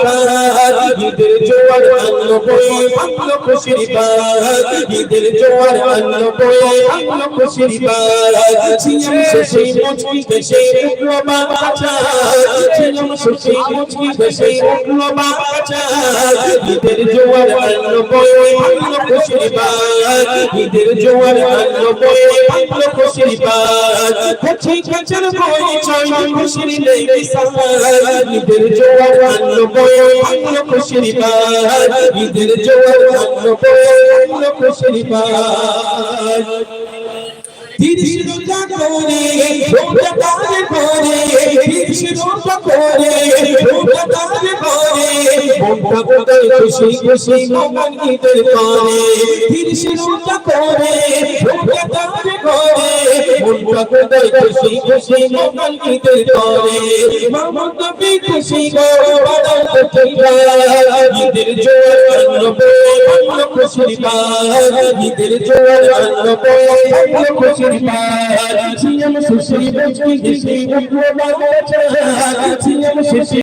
পার ঈদের জোয়ার আনলো বয়ে ভাঙলো খুশির পার ঈদের জোয়ার আনলো বয়ে ভাঙলো খুশির পার সিয়াম শেষে মুচকি কেশে উঠল বাচ্চা শেষে মুচকি দেশে উঠল বাচ্চা ঈদের জোয়ার আনলো বয়ে ভাঙলো খুশির পার ঈদের জোয়ার আনলো বয়ে ভাঙলো খুশির পার খুশি খুশির বয়ে ছয় খুশির নেই বিসার ঈদের জোয়ার আনলো বয়ে ভাঙলো খুশির পার ঈদের জোয়ার আনলো বয়ে ভাঙলো খুশির পার তিরিশ রোজা করে রোজা কোথায় খুশি খুশি মন ঈদের করে তিরিশ রোজা করে রোজা দাঁড়ে করে মনটা কোথায় খুশি খুশি মন ঈদের করে মামুন নবী খুশি গো বাদাম করতে ঈদের জোয়ার আনবে আনলো খুশি পার ঈদের জোয়ার আনবে আনলো খুশি পার সিয়াম সুশী বচি গেছি উঠল বাবা সিয়াম সুশী